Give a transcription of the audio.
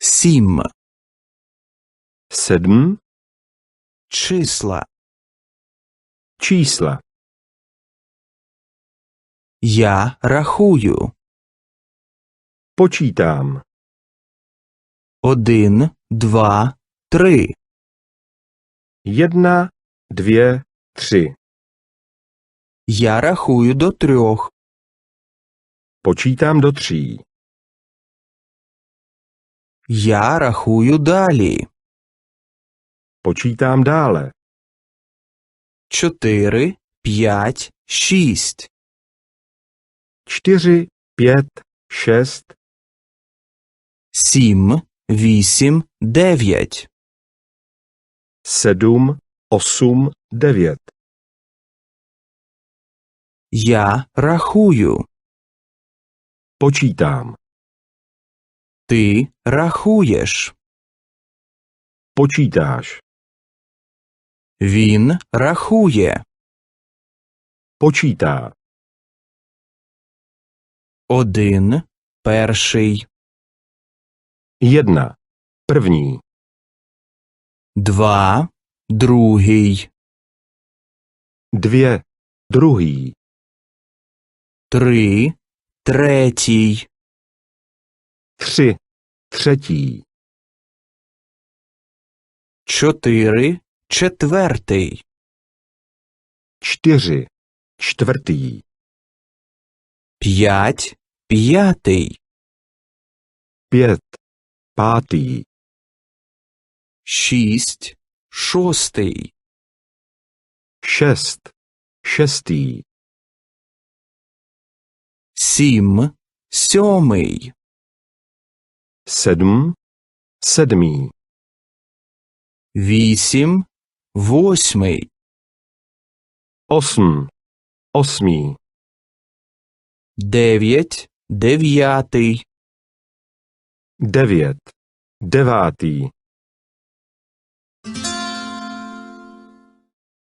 Сім. sedm, Числа. čísla. Я рахую. Počítám. Один, два, три. Jedna, dvě, tři. Я рахую до трьох. Počítám do tří. Я рахую далі. Počítám dále. Чотири, п'ять, шість. Čtyři, pět, šest, Сім, вісім, дев'ять. sedm, osm, devět. Я рахую. Počítám. Ти рахуєш. Počítáš. Він рахує. Počítá. Один, перший, Jedna. První. два, другий, Dvě. Druhý. три, третій, Tři. Třetí. чотири, четвертий, Čtyři. Čtvrtý. п'ять, п'ятий, Pět. Pátý. шість, шостий, Šest. Šestý. сім, сьомий, Sedm. Sedmý. вісім, восьмий, Osm. Osmý. дев'ять, дев'ятий, Devět. Devátý.